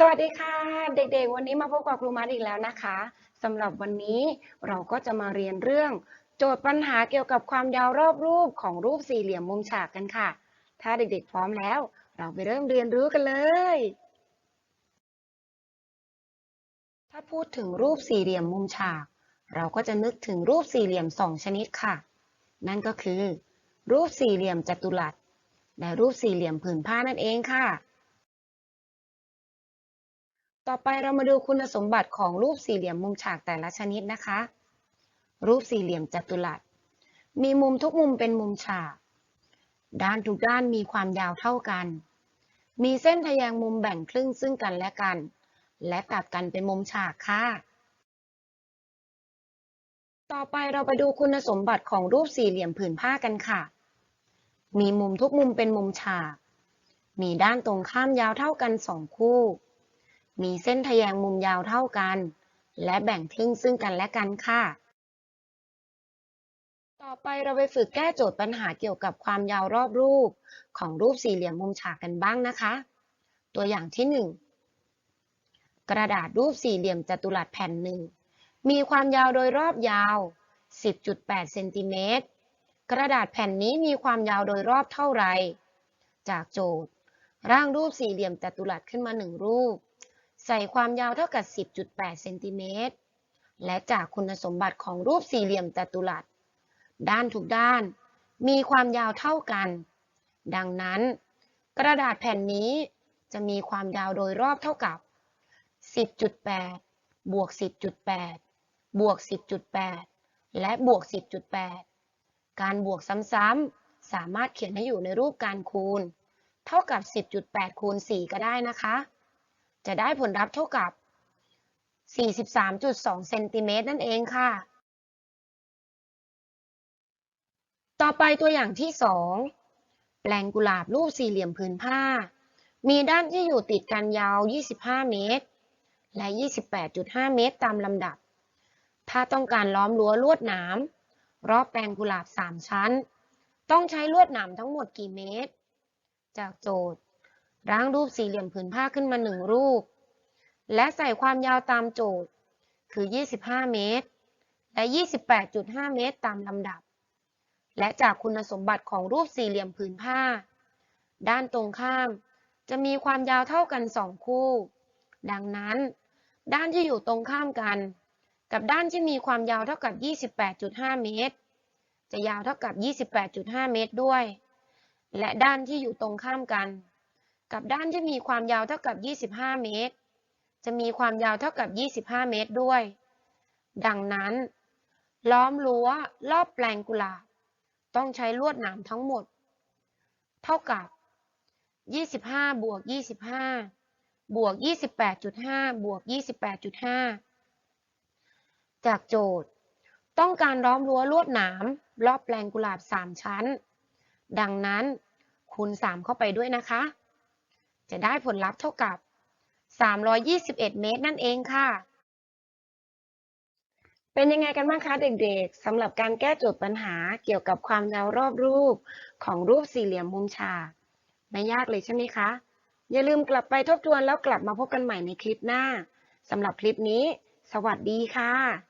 สวัสดีค่ะ เด็กๆ วันนี้มาพบกับครูมัดอีกแล้วนะคะสำหรับวันนี้เราก็จะมาเรียนเรื่อง โจทย์ปัญหาเกี่ยวกับความยาวรอบรูปของรูปสี่เหลี่ยมมุมฉากกันค่ะ ถ้าเด็กๆ พร้อมแล้ว เราไปเริ่มเรียนรู้กันเลย ถ้าพูดถึงรูปสี่เหลี่ยมมุมฉาก เราก็จะนึกถึงรูปสี่เหลี่ยมสองชนิดค่ะ นั่นก็คือ รูปสี่เหลี่ยมจัตุรัส และรูปสี่เหลี่ยมผืนผ้านั่นเองค่ะ ต่อไปเรามาดูคุณสมบัติของรูปสี่เหลี่ยมมุมฉากแต่ละชนิดนะคะ รูปสี่เหลี่ยมจัตุรัส มีมุมทุกมุมเป็นมุมฉาก ด้านทุกด้านมีความยาวเท่ากัน มีเส้นทะแยงมุมแบ่งครึ่งซึ่งกันและกัน และตัดกันเป็นมุมฉากค่ะ ต่อไปเราไปดูคุณสมบัติของรูปสี่เหลี่ยมผืนผ้ากันค่ะ มีมุมทุกมุมเป็นมุมฉาก มีด้านตรงข้ามยาวเท่ากันสองคู่ มีเส้นทะแยงมุมยาวเท่ากัน และแบ่งครึ่งซึ่งกันและกันค่ะ ต่อไปเราไปฝึกแก้โจทย์ปัญหาเกี่ยวกับความยาวรอบรูป ของรูปสี่เหลี่ยมมุมฉากกันบ้างนะคะ ตัวอย่างที่ 1 กระดาษรูปสี่เหลี่ยมจัตุรัสแผ่นหนึ่งมีความยาวโดยรอบยาว 10.8 เซนติเมตร กระดาษแผ่นนี้มีความยาวโดยรอบเท่าไร จากโจทย์ ร่างรูปสี่เหลี่ยมจัตุรัสขึ้นมาหนึ่งรูป ใส่ความยาวเท่ากับ 10.8 เซนติเมตร และจากคุณสมบัติของรูปสี่เหลี่ยมจัตุรัส ด้านทุกด้านมีความยาวเท่ากัน ดังนั้น กระดาษแผ่นนี้จะมีความยาวโดยรอบเท่ากับ 10.8 บวก 10.8 บวก 10.8 และบวก 10.8 การบวกซ้ำๆสามารถเขียนให้อยู่ในรูปการคูณ เท่ากับ 10.8 คูณ 4 ก็ได้นะคะ จะได้ผลลัพธ์เท่ากับ 43.2 เซนติเมตรนั่นเองค่ะ ต่อไปตัวอย่างที่ 2 แปลงกุหลาบรูปสี่เหลี่ยมผืนผ้า มีด้านที่อยู่ติดกันยาว 25 เมตร และ 28.5 เมตรตามลำดับ ถ้าต้องการล้อมรั้วลวดหนามรอบแปลงกุหลาบ 3 ชั้น ต้องใช้ลวดหนามทั้งหมดกี่เมตร จากโจทย์ ร่างรูปสี่เหลี่ยมผืนผ้าขึ้นมา1รูป และใส่ความยาวตามโจทย์คือ 25 เมตร และ 28.5 เมตรตามลำดับ และจากคุณสมบัติของรูปสี่เหลี่ยมผืนผ้า ด้านตรงข้ามจะมีความยาวเท่ากัน2คู่ ดังนั้น ด้านที่อยู่ตรงข้ามกัน กับด้านที่มีความยาวเท่ากับ 28.5 เมตร จะยาวเท่ากับ 28.5 เมตรด้วย และด้านที่อยู่ตรงข้ามกัน กับด้านที่มีความยาวเท่ากับ 25 เมตร จะมีความยาวเท่ากับ 25 เมตรด้วย ดังนั้น ล้อมรั้วรอบแปลงกุหลาบ ต้องใช้ลวดหนามทั้งหมด เท่ากับ 25 บวก 25 บวก 28.5 บวก 28.5 จากโจทย์ ต้องการล้อมรั้วลวดหนามรอบแปลงกุหลาบ 3 ชั้น ดังนั้นคูณ3เข้าไปด้วยนะคะ จะได้ผลลัพธ์เท่ากับ 321 เมตรนั่นเองค่ะ เป็นยังไงกันบ้างคะเด็กๆสำหรับการแก้โจทย์ปัญหาเกี่ยวกับความยาวรอบรูปของรูปสี่เหลี่ยมมุมฉากไม่ยากเลยใช่ไหมคะ อย่าลืมกลับไปทบทวนแล้วกลับมาพบกันใหม่ในคลิปหน้าสำหรับคลิปนี้ สวัสดีค่ะ